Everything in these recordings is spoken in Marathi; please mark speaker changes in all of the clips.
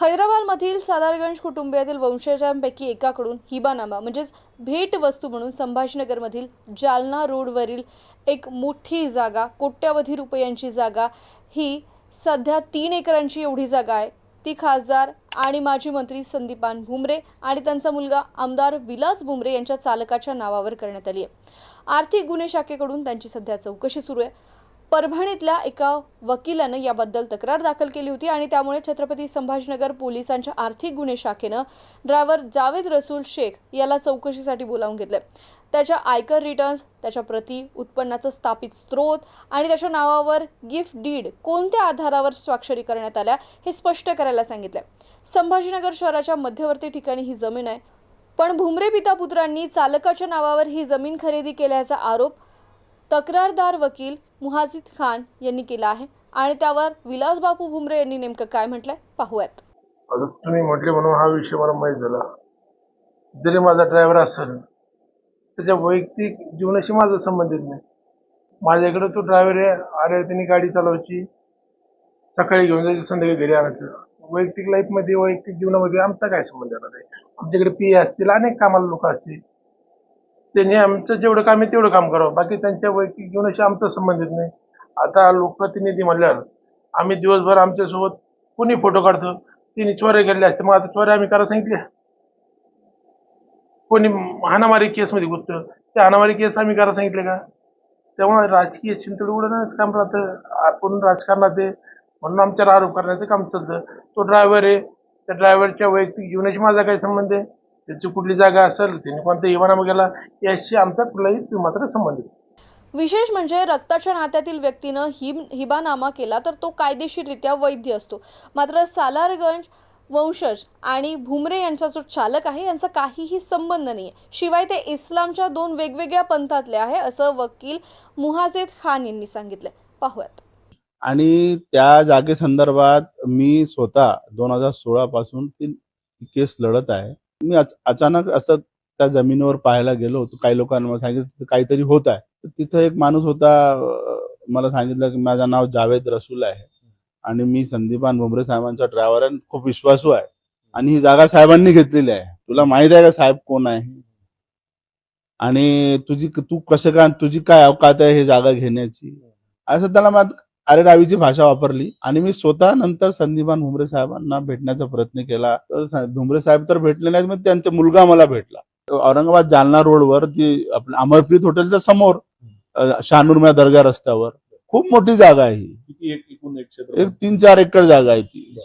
Speaker 1: हैदराबादमधील सादारगंज कुटुंबियातील वंशजांपैकी एकाकडून हिबानामा म्हणजेच भेटवस्तू म्हणून संभाजीनगरमधील जालना रोडवरील एक मोठी जागा कोट्यावधी रुपयांची जागा ही सध्या तीन एकरांची एवढी जागा आहे. ती खासदार आणि माजी मंत्री संदीपान भुमरे आणि त्यांचा मुलगा आमदार विलास भुमरे यांच्या चालकाच्या नावावर करण्यात आली आहे. आर्थिक गुन्हे शाखेकडून त्यांची सध्या चौकशी सुरू आहे. परभणीतल्या एका वकिलानं याबद्दल तक्रार दाखल केली होती आणि त्यामुळे छत्रपती संभाजीनगर पोलिसांच्या आर्थिक गुन्हे शाखेनं ड्रायव्हर जावेद रसूल शेख याला चौकशीसाठी बोलावून घेतलं त्याच्या आयकर रिटर्न्स त्याच्या प्रती उत्पन्नाचं स्थापित स्रोत आणि त्याच्या नावावर गिफ्ट डीड कोणत्या आधारावर स्वाक्षरी करण्यात आल्या हे स्पष्ट करायला सांगितलं संभाजीनगर शहराच्या मध्यवर्ती ठिकाणी ही जमीन आहे. पण भुमरे पिता पुत्रांनी चालकाच्या नावावर ही जमीन खरेदी केल्याचा आरोप तक्रारदार वकील मुहाजिद खान यांनी केला आहे. आणि त्यावर विलास बापू भुमरे यांनी नेमकं काय म्हटलंय पाहूयात.
Speaker 2: आता तुम्ही म्हटले म्हणून हा विषय मला माहीत झाला. जरी माझा ड्रायव्हर असेल त्याच्या वैयक्तिक जीवनाशी माझा संबंधित नाही. माझ्याकडे तो ड्रायव्हर आहे अरे त्यांनी गाडी चालवायची. सकाळी घेऊन जायची संध्याकाळी घरी आणायचं. वैयक्तिक लाईफमध्ये वैयक्तिक जीवनामध्ये आमचा काय संबंध येणार नाही आमच्याकडे पी असतील अनेक कामाला लोक असतील. त्यांनी आमचं जेवढं काम आहे तेवढं काम करावं. बाकी त्यांच्या वैयक्तिक जीवनाशी आमचा संबंधित नाही. आता लोकप्रतिनिधी म्हणल्यावर आम्ही दिवसभर आमच्यासोबत कोणी फोटो काढतो? तिने चोऱ्या केल्या असते मग आता चोऱ्या आम्ही करायला सांगितल्या. कोणी हानामारी केसमध्ये गुंततं त्या हानामारी केस आम्ही करायला सांगितले का? त्यामुळे राजकीय चिंतड उडवण्याचं काम राहतं. आपण राजकारणात आहे. म्हणून आमच्यावर आरोप करण्याचं काम चालतं. तो ड्रायव्हर आहे. त्या ड्रायव्हरच्या वैयक्तिक जीवनाशी माझा काही संबंध आहे. त्याची कुठली जागा असेल त्याने कोणता इवानामा गेला याशी आमचा कुठलाही मात्र संबंध आहे
Speaker 1: विशेष म्हणजे रक्ताच्या नात्यातील व्यक्तीनं हिब हिबानामा केला तर तो कायदेशीररित्या वैध असतो. मात्र सालारगंज वंशज आणि भुमरे यांचा जो चालक आहे यांचा काहीही संबंध नाही शिवाय ते इस्लामच्या दोन वेगवेगळ्या पंथातले आहे असं वकील मुहाजेद खान यांनी सांगितलं पाहूयात.
Speaker 3: आणि त्या जागेसंदर्भात मी स्वतः दोन हजार सोळा पासून ती केस लढत आहे. मी अच- अचानक असं त्या जमिनीवर पाहायला गेलो होतो. काही लोकांना मला सांगितलं तिथं काहीतरी होत आहे. तर तिथं एक माणूस होता अं, मला सांगितलं की माझं नाव जावेद रसूल आहे. आणि मी संदीपान भुमरे साहेबांचा ड्रायव्हर आहे आणि खूप विश्वासू आहे. आणि ही जागा साहेबांनी घेतलेली आहे. तुला माहीत आहे का साहेब कोण आहे? आणि तुझी तू कसं काय तुझी काय अवकात आहे हे जागा घेण्याची? असं त्याला मा- अरेरावीची भाषा वापरली. आणि मी स्वतः नंतर संदीपान भुमरे साहेबांना भेटण्याचा प्रयत्न केला. तर भुमरे साहेब तर भेटले नाहीत मग त्यांचा मुलगा मला भेटला. औरंगाबाद जालना रोडवर जी आपल्या अमरप्रीत हॉटेलच्या समोर अ, शहानूरम्या दर्गा रस्त्यावर खूप मोठी जागा आहे ही.
Speaker 4: किती एक एकूण एक क्षेत्र?
Speaker 3: एक तीन चार एकर जागा आहे ती.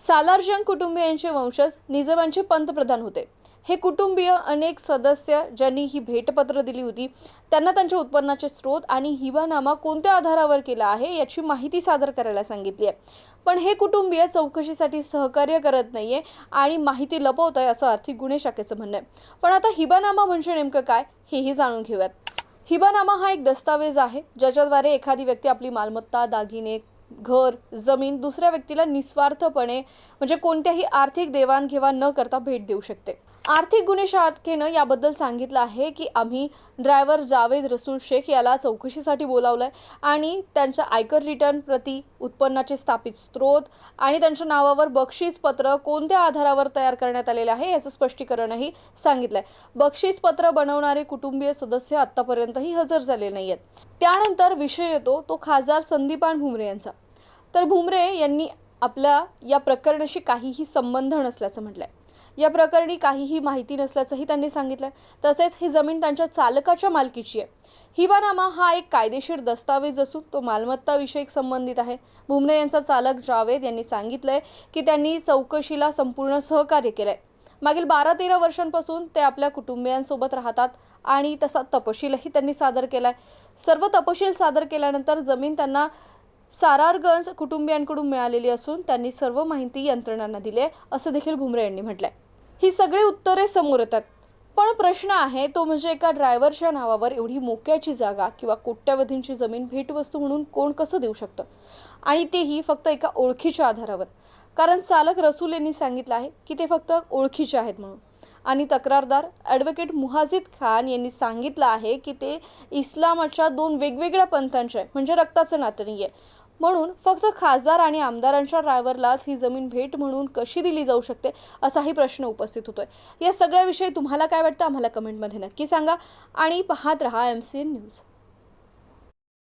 Speaker 1: सालारजंग कुटुंबियांचे वंशज निजामांचे पंतप्रधान होते. हे कुटुंबीय अनेक सदस्य ज्यांनी ही भेटपत्र दिली होती त्यांना त्यांच्या उत्पन्नाचे स्रोत आणि हिबानामा कोणत्या आधारावर केला आहे याची माहिती सादर करायला सांगितली आहे. पण हे कुटुंबीय चौकशीसाठी सहकार्य करत नाहीये आणि माहिती लपवत आहे असं आर्थिक गुन्हे शाखेचं म्हणणं आहे. पण आता हिबानामा म्हणजे नेमकं काय हेही जाणून घेऊयात. हिबानामा हा एक दस्तावेज आहे ज्याच्याद्वारे एखादी व्यक्ती आपली मालमत्ता दागिने घर जमीन दुसऱ्या व्यक्तीला निस्वार्थपणे म्हणजे कोणत्याही आर्थिक देवाणघेवाण न करता भेट देऊ शकते. आर्थिक गुन्हे शाखेनं याबद्दल सांगितलं आहे की आम्ही ड्रायव्हर जावेद रसूल शेख याला चौकशीसाठी बोलावलं आहे आणि त्यांच्या आयकर रिटर्न प्रति उत्पन्नाचे स्थापित स्रोत आणि त्यांच्या नावावर बक्षीसपत्र कोणत्या आधारावर तयार करण्यात आलेलं आहे याचं स्पष्टीकरणही सांगितलं आहे बक्षीसपत्र बनवणारे कुटुंबीय सदस्य आत्तापर्यंतही हजर झाले नाही आहेत त्यानंतर विषय येतो तो खासदार संदीपान भुमरे यांचा. तर भुमरे यांनी आपल्या या प्रकरणाशी काहीही संबंध नसल्याचं म्हटलं आहे या प्रकरणी काहीही माहिती नसल्याचंही त्यांनी सांगितलं तसेच ही जमीन त्यांच्या चालकाच्या मालकीची आहे. हिबानामा हा एक कायदेशीर दस्तावेज असून तो मालमत्ताविषयक संबंधित आहे. भुमरे यांचा चालक जावेद यांनी सांगितलंय की त्यांनी चौकशीला संपूर्ण सहकार्य केलंय. मागील बारा तेरा वर्षांपासून ते आपल्या कुटुंबियांसोबत राहतात आणि तसा तपशीलही त्यांनी सादर केलाय. सर्व तपशील सादर केल्यानंतर जमीन त्यांना सारारगंज कुटुंबियांकडून मिळालेली असून त्यांनी सर्व माहिती यंत्रणांना दिली आहे असं देखील भुमरे यांनी म्हटलंय. ही सगळी उत्तरे समोर येतात. पण प्रश्न आहे तो म्हणजे एका ड्रायव्हरच्या नावावर एवढी मोक्याची जागा किंवा कोट्यावधींची जमीन भेटवस्तू म्हणून कोण कसं देऊ शकतं? आणि तेही फक्त एका ओळखीच्या आधारावर. कारण चालक रसूल यांनी सांगितलं आहे की ते फक्त ओळखीचे आहेत म्हणून. आणि तक्रारदार ॲडव्होकेट मुहाजिद खान यांनी सांगितलं आहे की ते इस्लामाच्या दोन वेगवेगळ्या पंथांचे आहे म्हणजे रक्ताचं नातं नाही आहे म्हणून फक्त खासदार आणि आमदारांच्या ड्रायव्हरलाच ही जमीन भेट म्हणून कशी दिली जाऊ शकते असाही प्रश्न उपस्थित होतोय. या सगळ्याविषयी तुम्हाला काय वाटतं आम्हाला कमेंटमध्ये नक्की सांगा आणि पाहत रहा एम सी एन न्यूज